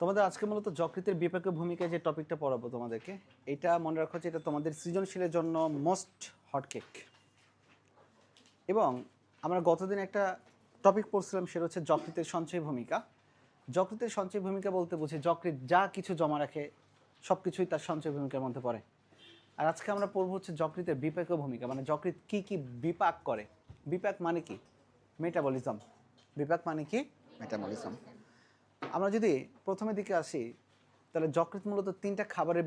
তোমাদের আজকে মূলত যকৃতের বিপাকের ভূমিকায় যে টপিকটা পড়াবো তোমাদেরকে, এটা মনে রাখো যে এটা তোমাদের সৃজনশীলের জন্য মোস্ট হট কেক এবং আমরা গতদিন একটা টপিক পড়ছিলাম, সেটা হচ্ছে যকৃতের সঞ্চয় ভূমিকা। যকৃতের সঞ্চয় ভূমিকা বলতে বুঝি যকৃত যা কিছু জমা রাখে সব কিছুই তার সঞ্চয় ভূমিকার মধ্যে পড়ে। আর আজকে আমরা পড়ব হচ্ছে যকৃতের বিপাকীয় ভূমিকা মানে যকৃত কি কি বিপাক করে। বিপাক মানে কি? মেটাবলিজম বিপাক মানে কি? মেটাবলিজম আমরা যদি প্রথমের দিকে আসি, তাহলে যকৃত মূলত তিনটা খাবারের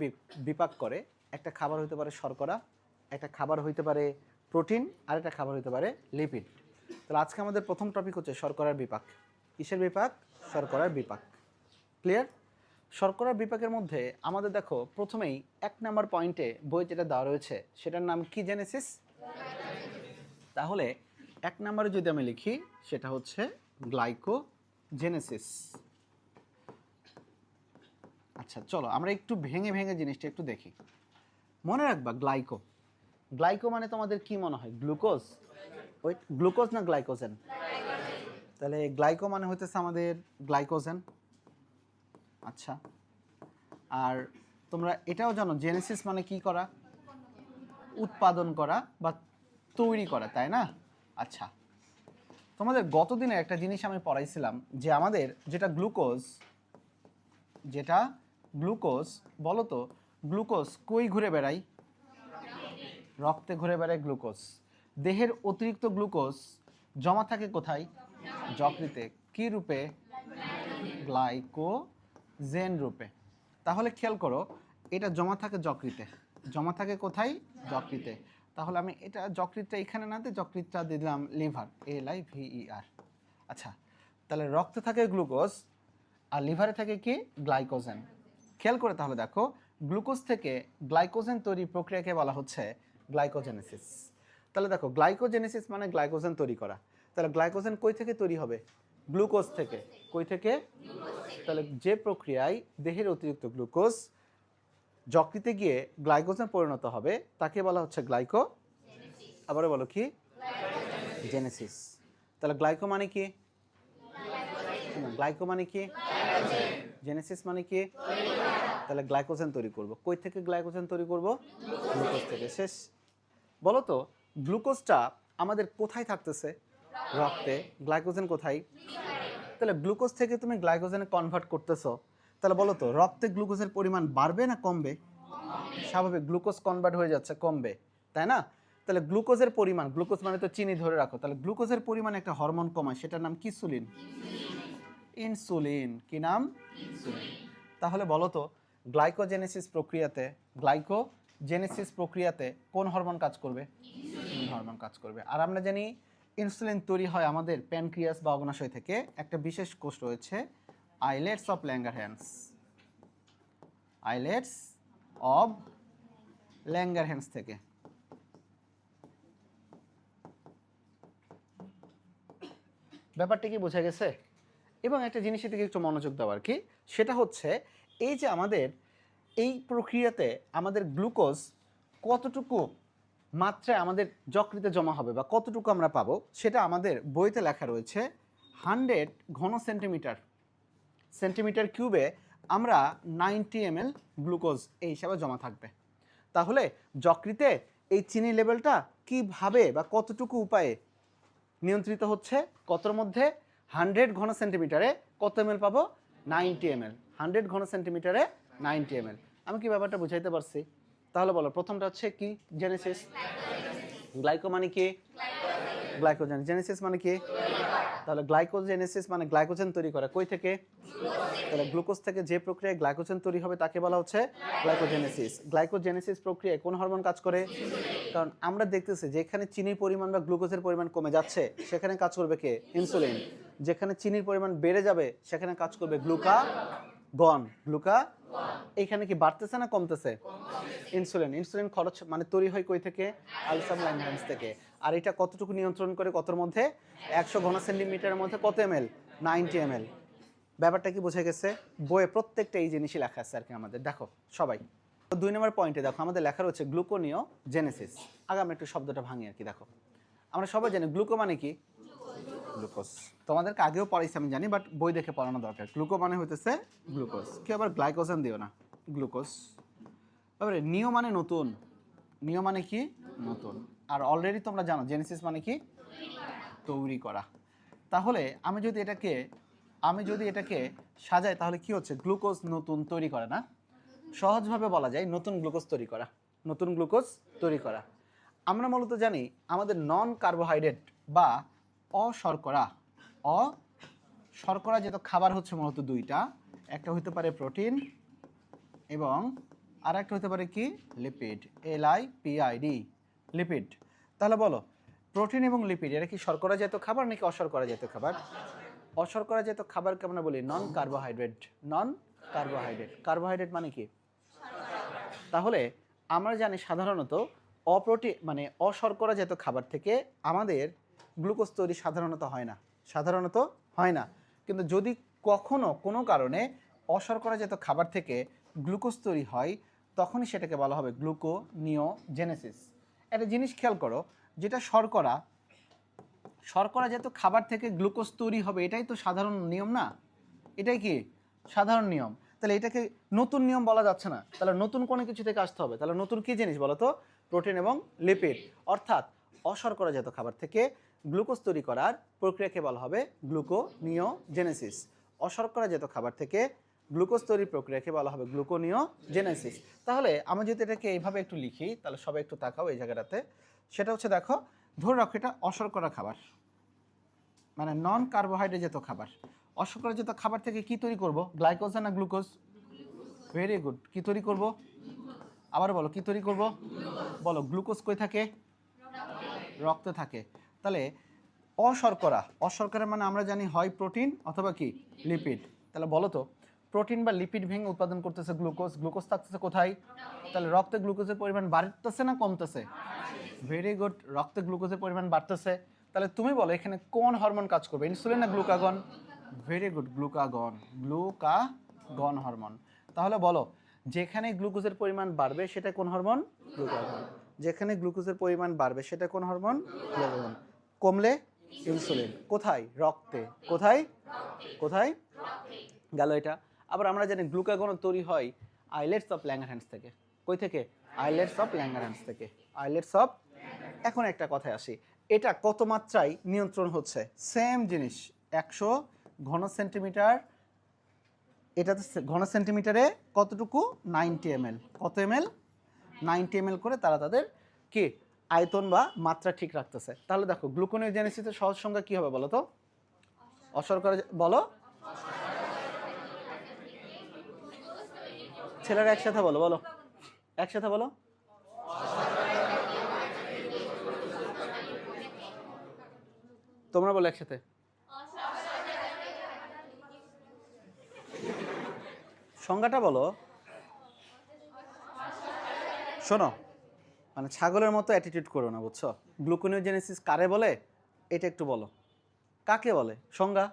বিপাক করে। একটা খাবার হইতে পারে শর্করা, একটা খাবার হইতে পারে প্রোটিন, আর একটা খাবার হইতে পারে লিপিড। তাহলে আজকে আমাদের প্রথম টপিক হচ্ছে শর্করার বিপাক। কিসের বিপাক? শর্করার বিপাক। ক্লিয়ার শর্করার বিপাকের মধ্যে আমাদের দেখো, প্রথমেই এক নাম্বার পয়েন্টে বই যেটা দেওয়া রয়েছে, সেটার নাম কি জেনেসিস তাহলে এক নম্বরে যদি আমি লিখি, সেটা হচ্ছে গ্লাইকোজেনেসিস আচ্ছা চলো, আমরা একটু ভেঙে ভেঙে জিনিসটা একটু দেখি। মনে রাখবা, গ্লাইকো। গ্লাইকো মানে তোমাদের কি মনে হয়? গ্লুকোজ? ওই গ্লুকোজ না গ্লাইকোজেন? তাহলে গ্লাইকো মানে হইতেছে আমাদের গ্লাইকোজেন। আচ্ছা আর তোমরা এটাও জানো, জেনেসিস মানে কি করা? উৎপাদন করা বা তৈরি করা, তাই না? আচ্ছা তোমাদের গতদিনে একটা জিনিস আমি পড়াইছিলাম যে আমাদের যেটা গ্লুকোজ, যেটা গ্লুকোজ বলো তো গ্লুকোজ কই ঘুরে বেড়াই রক্তে ঘুরে বেড়ায় গ্লুকোজ। দেহের অতিরিক্ত গ্লুকোজ জমা থাকে কোথায়? যকৃতে। কি রূপে? গ্লাইকোজেন রূপে। তাহলে খেয়াল করো, এটা জমা থাকে যকৃতে। জমা থাকে কোথায়? যকৃতে। তাহলে আমি এটা যকৃতটা এখানে না দিয়ে যকৃতটা দিলাম লিভার এল আই ভিই আর। আচ্ছা তাহলে রক্তে থাকে গ্লুকোজ আর লিভারে থাকে কি? গ্লাইকোজেন। খেয়াল করে তাহলে দেখো, গ্লুকোজ থেকে গ্লাইকোজেন তৈরি প্রক্রিয়াকে বলা হচ্ছে গ্লাইকোজেনেসিস। তাহলে দেখো, গ্লাইকোজেনেসিস মানে গ্লাইকোজেন তৈরি করা। তাহলে গ্লাইকোজেন কই থেকে তৈরি হবে? গ্লুকোজ থেকে। কই থেকে? তাহলে যে প্রক্রিয়ায় দেহের অতিরিক্ত গ্লুকোজ যকৃতে গিয়ে গ্লাইকোজেন পরিণত হবে, তাকে বলা হচ্ছে গ্লাইকো আবারও বলো কি? জেনেসিস। তাহলে গ্লাইকো মানে কি? গ্লাইকো মানে কি? জেনেসিস মানে কি? তাহলে গ্লাইকোজেন তৈরি করব। কই থেকে গ্লাইকোজেন তৈরি করব? গ্লুকোজ থেকে। শেষ। বলো তো গ্লুকোজটা আমাদের কোথায় থাকতেছে? রক্তে। গ্লাইকোজেন কোথায়? তাহলে গ্লুকোজ থেকে তুমি গ্লাইকোজেনে কনভার্ট করতেছো। তাহলে বলো তো রক্তে গ্লুকোজের পরিমাণ বাড়বে না কমবে? স্বাভাবিক গ্লুকোজ কনভার্ট হয়ে যাচ্ছে, কমবে। তাই না? তাহলে গ্লুকোজের পরিমাণ গ্লুকোজ মানে তো চিনি ধরে রাখো। তাহলে গ্লুকোজের পরিমাণ একটা হরমোন কমায়, সেটার নাম কিসুলিন ইনসুলিন। কি নাম? তাহলে বলো তো গ্লাইকোজেনেসিস প্রক্রিয়াতে গ্লাইকোজেনেসিস প্রক্রিয়াতে কোন হরমোন কাজ করবে? হরমোন কাজ করবে। আর আমরা জানি ইনসুলিন তৈরি হয় আমাদের প্যানক্রিয়াস বা অগ্নাশয় থেকে। একটা বিশেষ কোষ রয়েছে islets of Langerhans islets of Langerhans থেকে। ব্যাপারটা কি বোঝা গেছে? এবং একটা জিনিসের দিকে একটু মনোযোগ দেওয়ার কি, সেটা হচ্ছে এই যে আমাদের এই প্রক্রিয়াতে আমাদের গ্লুকোজ কতটুকু মাত্রায় আমাদের যকৃতে জমা হবে বা কতটুকু আমরা পাবো, সেটা আমাদের বইতে লেখা রয়েছে। হান্ড্রেড ঘন সেন্টিমিটার সেন্টিমিটার কিউবে আমরা নাইনটি এম গ্লুকোজ এই হিসাবে জমা থাকবে। তাহলে যকৃতে এই চিনি লেভেলটা কীভাবে বা কতটুকু উপায়ে নিয়ন্ত্রিত হচ্ছে, কতর মধ্যে হান্ড্রেড ঘন সেন্টিমিটারে কত এম এল পাবো? Ninety M L. হান্ড্রেড ঘন সেন্টিমিটারে নাইনটি এম আমি কি ব্যাপারটা বুঝাইতে পারছি? তাহলে বলো, প্রথমটা হচ্ছে কি? জেনেসিস গ্লাইকো মানে কি? গ্লাইকোজেন জেনেসিস মানে কি? তাহলে গ্লাইকোজেনেসিস মানে গ্লাইকোজেন তৈরি করে কই থেকে? তাহলে গ্লুকোজ থেকে যে প্রক্রিয়ায় গ্লাইকোজেন তৈরি হবে তাকে বলা হচ্ছে গ্লাইকোজেনেসিস গ্লাইকোজেনেসিস প্রক্রিয়ায় কোন হরমোন কাজ করে? কারণ আমরা দেখতেছি যেখানে চিনির পরিমাণ বা গ্লুকোজের পরিমাণ কমে যাচ্ছে, সেখানে কাজ করবে কে? ইনসুলিন যেখানে চিনির পরিমাণ বেড়ে যাবে, সেখানে কাজ করবে গ্লুকা গন গ্লুকা, এখানে কি বাড়তেছে না কমতেছে? ইনসুলিন। ইনসুলিন খরচ মানে তৈরি হয় কই থেকে? আলসাম লাইনহ্যান্স থেকে। আর এটা কতটুকু নিয়ন্ত্রণ করে, কতর মধ্যে? একশো ঘন সেন্টিমিটারের মধ্যে কত M L ninety M L ব্যাপারটা কি বোঝা গেছে? বইয়ে প্রত্যেকটা এই জিনিসই লেখা আছে আর কি আমাদের। দেখো, সবাই। তো দুই নম্বর পয়েন্টে দেখো, আমাদের লেখা রয়েছে গ্লুকোনিও জেনেসিস আগে আমরা একটু শব্দটা ভাঙি আর কি, দেখো। আমরা সবাই জানি, গ্লুকো মানে কি? গ্লুকোজ তোমাদেরকে আগেও পড়াইছি আমি জানি বাট বই দেখে পড়ানো দরকার। গ্লুকো মানে হইতেছে গ্লুকোজ কি আবার গ্লাইকোজেন দিও না? গ্লুকোজ তারপরে নিও মানে নতুন। নিও মানে কি? নতুন। আর অলরেডি তোমরা জানো জেনেসিস মানে কি? তৈরি করা। তাহলে আমি যদি এটাকে আমি যদি এটাকে সাজাই তাহলে কি হচ্ছে? গ্লুকোজ নতুন তৈরি করে না? সহজভাবে বলা যায় নতুন গ্লুকোজ তৈরি করা। নতুন গ্লুকোজ তৈরি করা। আমরা মূলত জানি আমাদের নন কার্বোহাইড্রেট বা অশর্করা। অ শর্করা যেত খাবার হচ্ছে মূলত দুইটা। একটা হতে পারে প্রোটিন এবং আর একটা হতে পারে কি? Lipid. L I PID lipid. তাহলে বলো, প্রোটিন এবং লিপিড এটা কি শর্করা জাতীয় খাবার নাকি অশর্করা জাতীয় খাবার? অশর্করা জাতীয় খাবারকে আমরা বলি? Non carbohydrate non carbohydrate carbohydrate মানে কি? তাহলে আমরা জানি সাধারণত অপ্রোটিন মানে অশর্করা জাতীয় খাবার থেকে আমাদের গ্লুকোজ তৈরি সাধারণত হয় না। সাধারণত হয় না। কিন্তু যদি কখনো কোনো কারণে অশর্করা জাতীয় খাবার থেকে গ্লুকোজ তৈরি হয়, তখনই সেটাকে বলা হবে গ্লুকোনিওজেনেসিস। একটা জিনিস খেয়াল করো, যেটা শর্করা শর্করা জাতীয় খাবার থেকে গ্লুকোজ তৈরি হবে, এটাই তো সাধারণ নিয়ম না? এটাই কি? সাধারণ নিয়ম। তাহলে এটাকে নতুন নিয়ম বলা যাচ্ছে না। তাহলে নতুন কোনো কিছু থেকে আসতে হবে। তাহলে নতুন কি জিনিস বলো তো? প্রোটিন এবং লিপিড। অর্থাৎ অশর্করাজাত খাবার থেকে গ্লুকোজ তৈরি করার প্রক্রিয়াকে বলা হবে গ্লুকোনিওজেনেসিস। অশর্করাজাত খাবার থেকে গ্লুকোজ তৈরির প্রক্রিয়াকে বলা হবে গ্লুকোনিওজেনেসিস। তাহলে আমি যদি এটাকে এইভাবে একটু লিখি, তাহলে সবাই একটু তাকাও এই জায়গাটাতে। সেটা হচ্ছে দেখো, ধরে রাখো এটা অশর্করা খাবার মানে নন কার্বোহাইড্রেট খাবার। অশর্করা জাতীয় খাবার থেকে কি তৈরি করব? গ্লাইকোজ না গ্লুকোজ ভেরি গুড কি তৈরি করব? আবার বলো, কি তৈরি করব? বলো গ্লুকোজ কই থাকে? রক্তে থাকে। তাহলে অশর্করা অশর্করা মানে আমরা জানি হয় প্রোটিন অথবা কি? লিপিড। তাহলে বলো তো, প্রোটিন বা লিপিড ভেঙে উৎপাদন করতেছে গ্লুকোজ গ্লুকোজ থাকতেছে কোথায়? তাহলে রক্তে গ্লুকোজের পরিমাণ বাড়তেছে না কমতেছে? ভেরি গুড রক্তে গ্লুকোজের পরিমাণ বাড়তেছে। তাহলে তুমি বলো, এখানে কোন হরমোন কাজ করবে? ইনসুলিন না glucagon? Very good glucagon glucagon hormone. তাহলে বলো, যেখানে গ্লুকোজের পরিমাণ বাড়বে সেটা কোন হরমোন? গ্লুকাগন। যেখানে গ্লুকোজের পরিমাণ বাড়বে সেটা কোন হরমোন? গ্লুকাগন। কমলে ইনসুলিন। কোথায়? রক্তে। কোথায়? কোথায়? গেল এটা। আবার আমরা জানি গ্লুকাগন তৈরি হয় আইলেটস অফ ল্যাঙ্গারহ্যান্ডস থেকে। কই থেকে? আইলেটস অফ ল্যাঙ্গারহ্যান্ডস থেকে। আইলেটস অফ এখন একটা কথায় আসি। এটা কত মাত্রায় নিয়ন্ত্রণ হচ্ছে? সেম জিনিস। একশো ঘন সেন্টিমিটার। এটা তো ঘন সেন্টিমিটারে কতটুকু? নাইনটি এম কত এম এল নাইনটি এম করে তারা তাদের কি? আয়তন বা মাত্রা ঠিক রাখতেছে। তাহলে দেখো গ্লুকোনিওজেনেসিসের সহজ সংখ্যা কী হবে বলো তো? অশর্করা যে- বলো। ছেলেরা একসাথে বলো বলো। একসাথে বলো। তোমরা বলো একসাথে। সংজ্ঞাটা বলো। শোনো মানে ছাগলের মতো অ্যাটিটিউড করো না, বুঝছ? গ্লুকোনিওজেনেসিস কারে বলে? এটা একটু বলো। কাকে বলে? সংজ্ঞা?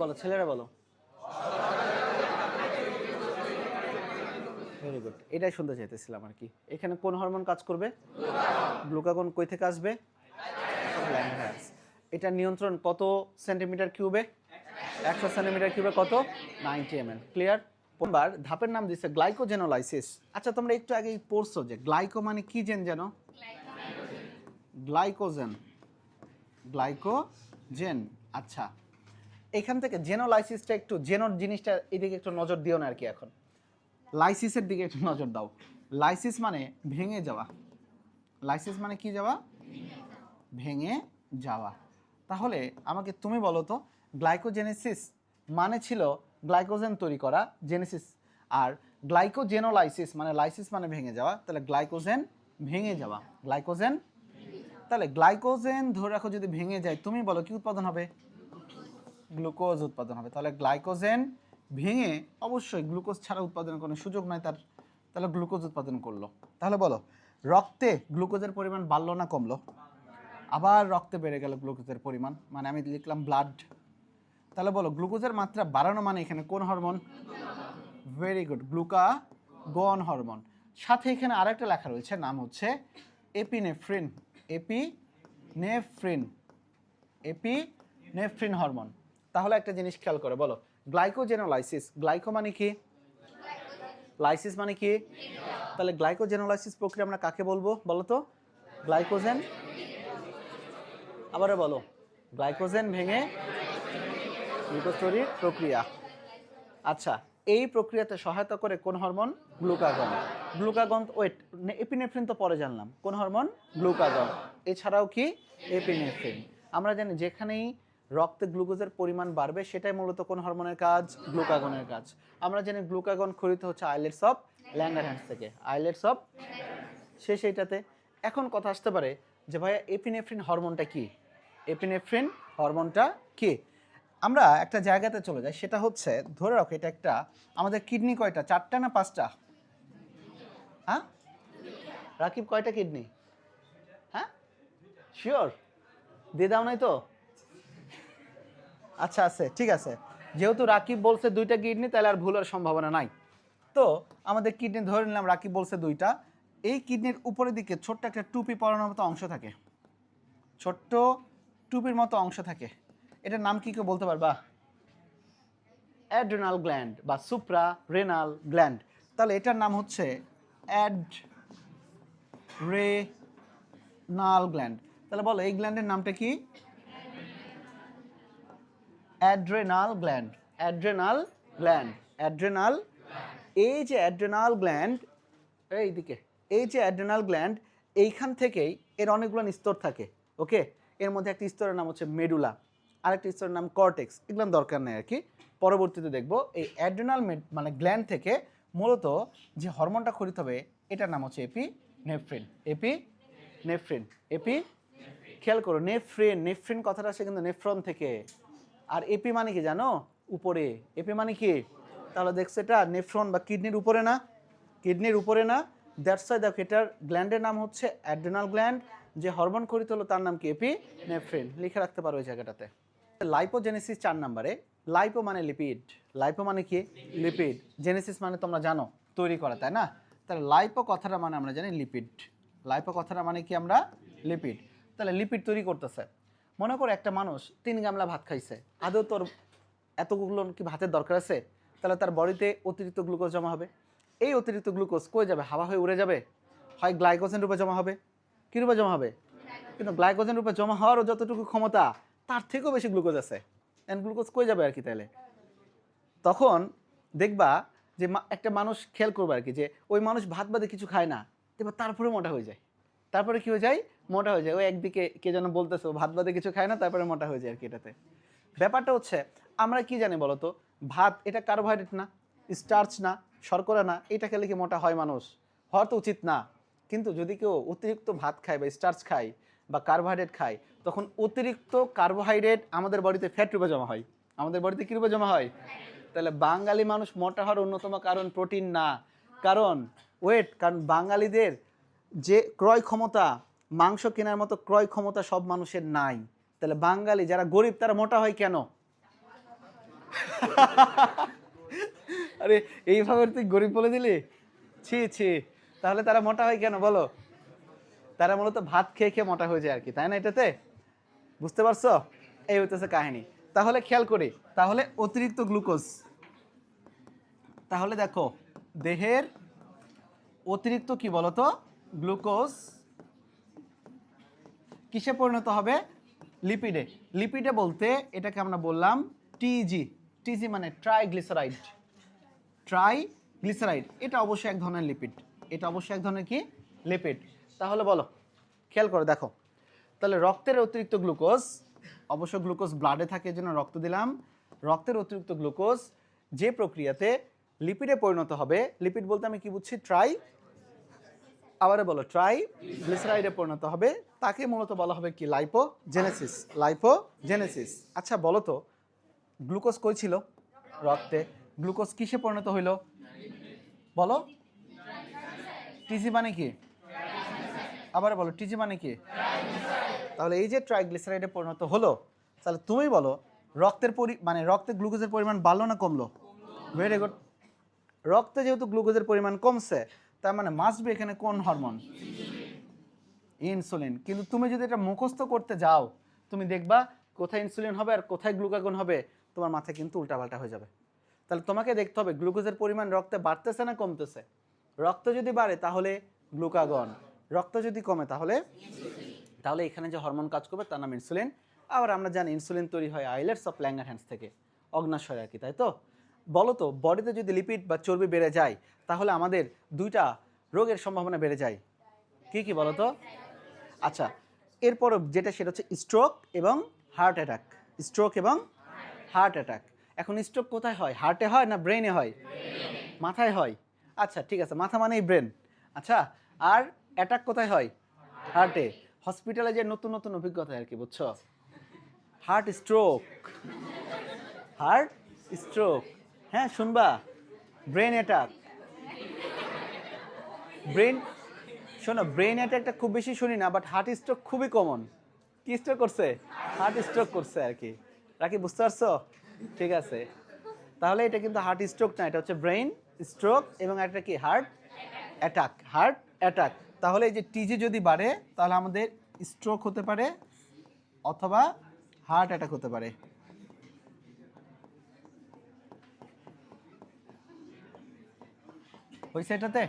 বলো, ছেলেরা বলো। ভেরি গুড এটাই শুনতে চাইতেছিলাম আর কি। এখানে কোন হরমোন কাজ করবে? গ্লুকাগন কই থেকে আসবে? এটা নিয়ন্ত্রণ কত সেন্টিমিটার কিউবে একশো সেন্টিমিটার কিউবে কত? নাইনটি এম ক্লিয়ার প্রথমবার ধাপের নাম দিচ্ছে গ্লাইকোজেনোলাইসিস। আচ্ছা তোমরা একটু আগেই পড়ছো যে গ্লাইকো মানে কি জেন যেন? গ্লাইকোজেন। গ্লাইকোজেন। আচ্ছা এখান থেকে জেনোলাইসিসটা একটু, জেনোর জিনিসটা এদিকে একটু নজর দিও না আর কি এখন। লাইসিসের দিকে একটু নজর দাও। লাইসিস মানে ভেঙে যাওয়া। লাইসিস মানে কি যাওয়া? ভেঙে যাওয়া। তাহলে আমাকে তুমি বলো তো, গ্লাইকোজেনেসিস মানে ছিল গ্লাইকোজেন তৈরি করা জেনেসিস আর গ্লাইকোজেনোলাইসিস মানে লাইসিস মানে ভেঙে যাওয়া, তাহলে গ্লাইকোজেন ভেঙে যাওয়া, গ্লাইকোজেন? তাহলে গ্লাইকোজেন ধরে রাখো যদি ভেঙে যায়, তুমি বলো কি উৎপাদন হবে? গ্লুকোজ উৎপাদন হবে। তাহলে গ্লাইকোজেন ভেঙে অবশ্যই গ্লুকোজ ছাড়া উৎপাদনের কোনো সুযোগ নাই তার, তাহলে গ্লুকোজ উৎপাদন করল। তাহলে বলো, রক্তে গ্লুকোজের পরিমাণ বাড়লো না কমলো? আবার রক্তে বেড়ে গেল গ্লুকোজের পরিমাণ মানে আমি লিখলাম ব্লাড তাহলে বলো, গ্লুকোজের মাত্রা বাড়ানো মানে এখানে কোন hormone? Very good glucagon hormone. সাথে এখানে আরেকটা লেখা রয়েছে, নাম হচ্ছে এপিনেফ্রিন এপিনেফ্রিন এপিনেফ্রিন হরমোন। তাহলে একটা জিনিস খেয়াল করে, বলো, গ্লাইকোজেনোলাইসিস, গ্লাইকো মানে কি? লাইসিস মানে কি? তাহলে গ্লাইকোজেনোলাইসিস প্রক্রিয়া আমরা কাকে বলব, বলো তো? গ্লাইকোজেন? আবারও বলো, গ্লাইকোজেন ভেঙে গ্লুকোজ প্রক্রিয়া। আচ্ছা এই প্রক্রিয়াতে সহায়তা করে কোন hormone? Glucagon glucagon wait epinephrine তো পরে জানলাম। কোন হরমোন? গ্লুকাগন এছাড়াও কি? এপিনেফ্রিন আমরা জানি যেখানেই রক্তে গ্লুকোজের পরিমাণ বাড়বে, সেটাই মূলত কোন হরমোনের কাজ? গ্লুকাগনের কাজ। আমরা জানি গ্লুকাগন খরিত হচ্ছে আইলেটস অফ ল্যাঙ্গারহ্যান্ডস থেকে। আইলেটস অফ সে সেইটাতে। এখন কথা আসতে পারে যে ভাইয়া এপিনেফ্রিন হরমোনটা কি? এপিনেফ্রিন হরমোনটা কি? আমরা একটা জায়গাতে চলে যাই, সেটা হচ্ছে, ধরে রাখো এটা একটা, আমাদের কিডনি কয়টা? চারটা না পাঁচটা? হ্যাঁ? রাকিব, কয়টা কিডনি? হ্যাঁ? শিওর দিয়ে দাও নাই তো? আচ্ছা আছে, ঠিক আছে। যেহেতু রাকিব বলছে দুইটা কিডনি, তাহলে আর ভুলের সম্ভাবনা নাই। তো, আমাদের কিডনি ধরে নিলাম, রাকিব বলছে দুইটা। এই কিডনির উপরের দিকে ছোট্ট একটা টুপি পরানোর মতো অংশ থাকে। ছোট্ট টুপির মতো অংশ থাকে। এটার নাম কি কেউ বলতে পারবা? অ্যাড্রেনাল গ্ল্যান্ড বা সুপ্রা রেনাল গ্ল্যান্ড। তাহলে এটার নাম হচ্ছে অ্যাড রে নাল গ্ল্যান্ড। তাহলে বলো, এই গ্ল্যান্ডের নামটা কি? Adrenal gland. Adrenal gland. Adrenal, এই যে অ্যাড্রেনাল গ্ল্যান্ড এইদিকে এই যে অ্যাড্রেনাল গ্ল্যান্ড, এইখান থেকেই এর অনেকগুলো স্তর থাকে, ওকে? এর মধ্যে একটা স্তরের নাম হচ্ছে মেডুলা। আরেকটা স্তরের নাম কর্টেক্স এগুলো দরকার নেই আর কি পরবর্তীতে দেখব এই অ্যাড্রেনাল মানে গ্ল্যান্ড থেকে মূলত যে হরমোনটা খরিত হবে, এটার নাম হচ্ছে epinephrine epinephrine AP খেয়াল করো নেফ্রিন নেফ্রিন কথাটা আসে কিন্তু নেফ্রন থেকে। আর এপি মানে কি জানো? উপরে। এপি মানে কি? তাহলে দেখছ এটা নেফ্রন বা কিডনির উপরে না। কিডনির উপরে না। দ্যাটস ওয়াই দেখো এটার গ্ল্যান্ডের নাম হচ্ছে অ্যাড্রেনাল গ্ল্যান্ড যে হরমোন খরিত হলো তার নাম কি? এপি নেফ্রিন লিখে রাখতে পারো ওই জায়গাটাতে। লাইপোজেনেসিস চার নম্বরে। লাইপো মানে লিপিড লাইপো মানে কি? লিপিড জেনেসিস মানে তোমরা জানো, তৈরি করা, তাই না? তাহলে লাইপো কথাটা মানে আমরা জানি লিপিড লাইপো কথাটা মানে কি আমরা? লিপিড তাহলে লিপিড তৈরি করতেছে। মনে করো একটা মানুষ তিন গামলা ভাত খাইছে। আদৌ তোর এতগুলো কি ভাতের দরকার আছে? তাহলে তার বডিতে অতিরিক্ত গ্লুকোজ জমা হবে। এই অতিরিক্ত গ্লুকোজ কই যাবে? হাওয়া হয়ে উড়ে যাবে? হয় গ্লাইকোজেন রূপে জমা হবে? কী রূপে জমা হবে? কিন্তু গ্লাইকোজেন রূপে জমা হওয়ারও যতটুকু ক্ষমতা তার থেকেও বেশি গ্লুকোজ আছে। অ্যান্ড গ্লুকোজ কই যাবে আর কি তাহলে তখন দেখবা যে একটা মানুষ খেয়াল করবে আর কি যে ওই মানুষ ভাত বাদে কিছু খায় না দেখবা তারপরে মোটা হয়ে যায়। তারপরে কি হয়ে যায়? মোটা হয়ে যায়। ওই একদিকে কে যেন বলতেছে ভাত বাদে কিছু খায় না, তারপরে মোটা হয়ে যায় আর কি এটাতে। ব্যাপারটা হচ্ছে, আমরা কি জানি বলো তো? ভাত এটা কার্বোহাইড্রেট না স্টার্চ না, শর্করা না, এটা খেলে কি মোটা হয় মানুষ? হওয়া তো উচিত না। কিন্তু যদি কেউ অতিরিক্ত ভাত খায় বা স্টার্চ খায় বা কার্বোহাইড্রেট খায় তখন অতিরিক্ত কার্বোহাইড্রেট আমাদের বডিতে ফ্যাট রূপে জমা হয়। আমাদের বডিতে কী রূপে জমা হয়? তাহলে বাঙালি মানুষ মোটা হওয়ার অন্যতম কারণ প্রোটিন না। কারণ ওয়েট কারণ বাঙালিদের যে ক্রয় ক্ষমতা, মাংস কেনার মতো ক্রয় ক্ষমতা সব মানুষের নাই। তাহলে বাঙালি যারা গরিব, তারা মোটা হয় কেন? আরে, এইভাবে তুই গরিব বলে দিলি? ছি ছি। তাহলে তারা মোটা হয় কেন? বলো। তারা মূলত ভাত খেয়ে খেয়ে মোটা হয়ে যায় আর কি, তাই না এটাতে? বুঝতে পারছ? এই হইতেছে কাহিনী। তাহলে খেয়াল করি, তাহলে অতিরিক্ত গ্লুকোজ। তাহলে দেখো, দেহের অতিরিক্ত কি বলতো? গ্লুকোজ কিসে পরিণত হবে? লিপিডে। লিপিডে বলতে এটাকে আমরা বললাম টিজি টিজি মানে ট্রাইগ্লিসারাইড। ট্রাইগ্লিসারাইড, এটা অবশ্যই এক ধরনের লিপিড। এটা অবশ্যই এক ধরনের কি? লিপিড তাহলে বলো, খেয়াল করে, দেখো। তাহলে রক্তের অতিরিক্ত গ্লুকোজ, অবশ্য গ্লুকোজ ব্লাডে থাকে জন্য রক্ত দিলাম। রক্তের অতিরিক্ত গ্লুকোজ যে প্রক্রিয়াতে লিপিডে পরিণত হবে লিপিড বলতে আমি কি বুঝছি? ট্রাই আবারও বলো ট্রাই গ্লিসারাইডে পরিণত হবে, তাকে মূলত বলা হবে কি? লাইপোজেনেসিস লাইপোজেনেসিস আচ্ছা বলো তো, গ্লুকোজ কই ছিল? রক্তে। গ্লুকোজ কিসে পরিণত হইল? বলো। টিজি মানে কি? আবার বলো টিজি মানে কি? তাহলে এই যে ট্রাইগ্লিসারাইডে পরিণত হলো, তাহলে তুমি বলো, রক্তের পরি মানে রক্তে গ্লুকোজের পরিমাণ বাড়লো না কমলো? ভেরি গুড রক্তে যেহেতু গ্লুকোজের পরিমাণ কমছে, তার মানে মাসবে এখানে কোন হরমোন? ইনসুলিন। কিন্তু তুমি যদি এটা মুখস্থ করতে যাও, তুমি দেখবা কোথায় ইনসুলিন হবে আর কোথায় গ্লুকাগন হবে, তোমার মাথায় কিন্তু উল্টাপাল্টা হয়ে যাবে। তাহলে তোমাকে দেখতে হবে, গ্লুকোজের পরিমাণ রক্তে বাড়তেছে না কমতেছে? রক্ত যদি বাড়ে তাহলে গ্লুকাগন রক্ত যদি কমে তাহলে? তাহলে এখানে যে হরমোন কাজ করবে তার নাম ইনসুলিন আবার আমরা জানি ইনসুলিন তৈরি হয় আইলেটস অফ ল্যাঙ্গারহ্যান্ডস থেকে অগ্নাশয় আর কি তাই তো? বলো তো, বডিতে যদি লিপিড বা চর্বি বেড়ে যায়, তাহলে আমাদের দুইটা রোগের সম্ভাবনা বেড়ে যায়। কি কি বলো তো? আচ্ছা এরপর যেটা সেটা হচ্ছে স্ট্রোক এবং হার্ট অ্যাটাক স্ট্রোক এবং হার্ট অ্যাটাক এখন স্ট্রোক কোথায় হয়? হার্টে হয় না ব্রেনে হয়? মাথায় হয়। আচ্ছা ঠিক আছে, মাথা মানেই ব্রেন আচ্ছা আর অ্যাটাক কোথায় হয়? হার্টে হসপিটালে যে নতুন নতুন অভিজ্ঞতা আর কি, বুঝছ? হার্ট স্ট্রোক হার্ট স্ট্রোক হ্যাঁ শুনবা। ব্রেন অ্যাটাক ব্রেন শোনো ব্রেন অ্যাটাকটা খুব বেশি শুনি না বাট হার্ট স্ট্রোক খুবই কমন কি স্ট্রোক করছে? হার্ট স্ট্রোক করছে আর কি। রাকি বুঝতে পারছ? ঠিক আছে। তাহলে এটা কিন্তু হার্ট স্ট্রোক না, এটা হচ্ছে ব্রেন স্ট্রোক এবং একটা কি? হার্ট অ্যাটাক হার্ট অ্যাটাক তাহলে এই যে টিজি যদি বাড়ে, তাহলে আমাদের স্ট্রোক হতে পারে অথবা হার্ট অ্যাটাক হতে পারে। হয়েছে এটাতে?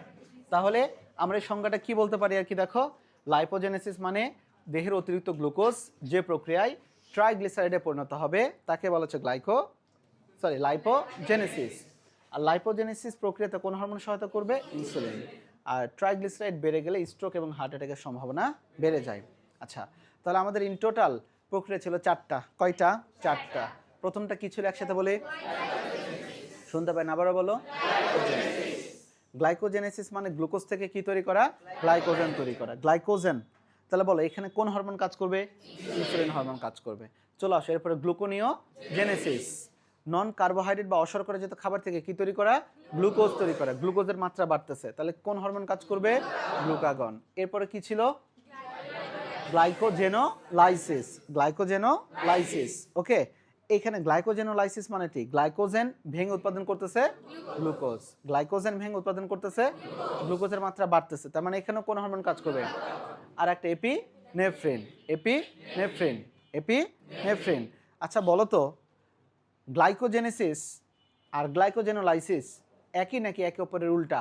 তাহলে আমরা এই সংজ্ঞাটা কি বলতে পারি আর কি দেখো? লাইপোজেনেসিস মানে দেহের অতিরিক্ত গ্লুকোজ যে প্রক্রিয়ায় ট্রাইগ্লিসারাইডে পরিণত হবে, তাকে বলা হচ্ছে গ্লাইকো সরি লাইপোজেনেসিস আর লাইপোজেনেসিস প্রক্রিয়াতে কোন হরমোন সহায়তা করবে? ইনসুলিন আর ট্রাইগ্লিসারাইড বেড়ে গেলে স্ট্রোক এবং হার্ট অ্যাটাকের সম্ভাবনা বেড়ে যায়। আচ্ছা তাহলে আমাদের ইন টোটাল প্রক্রিয়া ছিল চারটা। কয়টা? চারটা। প্রথমটা কি ছিল একসাথে বলে? শুনতে পাই না আবারও বলো। গ্লাইকোজেনেসিস মানে গ্লুকোজ থেকে কি তৈরি করা? গ্লাইকোজেন তৈরি করা। গ্লাইকোজেন। তাহলে বলো, এখানে কোন হরমোন কাজ করবে? ইনসুলিন হরমোন কাজ করবে। চলো আসো, এরপরে গ্লুকোনিও জেনেসিস। নন কার্বোহাইড্রেট বা অশর্করা জাতীয় খাবার থেকে কি তৈরি করা? গ্লুকোজ তৈরি করা। গ্লুকোজের মাত্রা বাড়তেছে। তাহলে কোন হরমোন কাজ করবে? গ্লুকাগন এরপরে কি ছিল? গ্লাইকোজেনোলাইসিস গ্লাইকোজেনোলাইসিস ওকে এখানে গ্লাইকোজেনোলাইসিস মানে কি? গ্লাইকোজেন ভেঙে উৎপাদন করতেছে গ্লুকোজ গ্লাইকোজেন ভেঙে উৎপাদন করতেছে গ্লুকোজের মাত্রা বাড়তেছে। তার মানে এখানেও কোন হরমোন কাজ করবে? আর একটা epinephrine epinephrine epinephrine আচ্ছা বলো তো গ্লাইকোজেনেসিস আর গ্লাইকোজেনোলাইসিস একই নাকি একে অপরের উল্টা?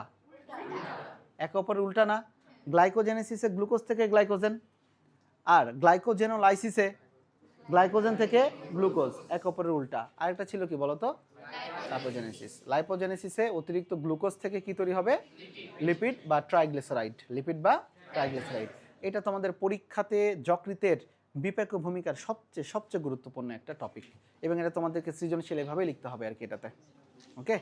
একে অপরের উল্টা না? গ্লাইকোজেনেসিসে গ্লুকোজ থেকে গ্লাইকোজেন আর গ্লাইকোজেনোলাইসিসে গ্লাইকোজেন থেকে গ্লুকোজ, এক অপরের উল্টা। আরেকটা ছিল কি বলতো লাইপোজেনেসিস লাইপোজেনেসিসে অতিরিক্ত গ্লুকোজ থেকে কি তৈরি হবে? লিপিড বা ট্রাইগ্লিসারাইড। লিপিড বা ট্রাইগ্লিসারাইড। এটা তোমাদের পরীক্ষাতে যকৃতের বিপাক ভূমিকার সবচেয়ে সবচেয়ে গুরুত্বপূর্ণ একটা টপিক এবং এটা তোমাদেরকে সৃজনশীল এভাবে লিখতে হবে আর কি এটাতে। ওকে